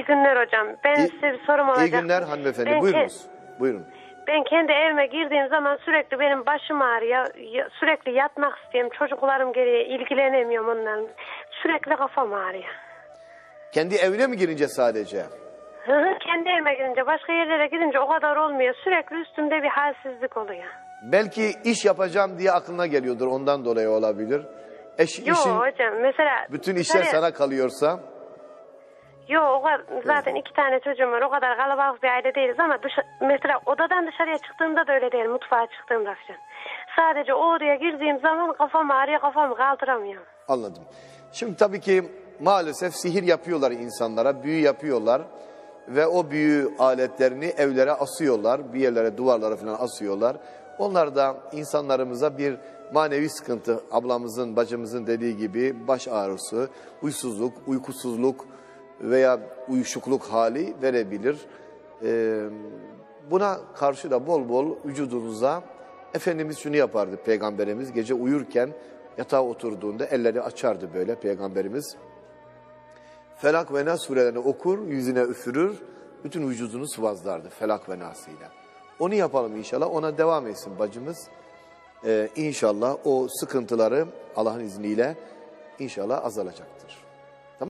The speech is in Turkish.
İyi günler hocam. Ben İyi- size bir sorum olacak. İyi günler hanımefendi. Ben, Buyurunuz. Buyurun. ben kendi evime girdiğim zaman sürekli benim başım ağrıyor. Sürekli yatmak istiyorum. Çocuklarım geriye ilgilenemiyorum onlarla. Sürekli kafam ağrıyor. Kendi evine mi girince sadece? Hı hı, kendi evime girince başka yerlere gidince o kadar olmuyor. Sürekli üstümde bir halsizlik oluyor. Belki iş yapacağım diye aklına geliyordur. Ondan dolayı olabilir. Eş, Yok işin, hocam mesela... bütün işler sana kalıyorsa Yok o kadar, zaten iki tane çocuğum var. O kadar kalabalık bir aile değiliz ama dışa, mesela odadan dışarıya çıktığımda da öyle değil. Mutfağa çıktığımda falan. Sadece o odaya girdiğim zaman kafam ağrıyor kafamı kaldıramıyorum. Anladım. Şimdi tabii ki maalesef sihir yapıyorlar insanlara, büyü yapıyorlar ve o büyü aletlerini evlere asıyorlar, bir yerlere, duvarlara falan asıyorlar. Onlar da insanlarımıza bir manevi sıkıntı, ablamızın, bacımızın dediği gibi baş ağrısı, uysuzluk, uykusuzluk veya uyuşukluk hali verebilir. Ee, buna karşı da bol bol vücudunuza Efendimiz şunu yapardı peygamberimiz gece uyurken yatağa oturduğunda elleri açardı böyle peygamberimiz. Felak ve Nas surelerini okur, yüzüne üfürür, bütün vücudunu sıvazlardı Felak ve Nas'ıyla. Onu yapalım inşallah, ona devam etsin bacımız. Ee, inşallah o sıkıntıları Allah'ın izniyle inşallah azalacaktır.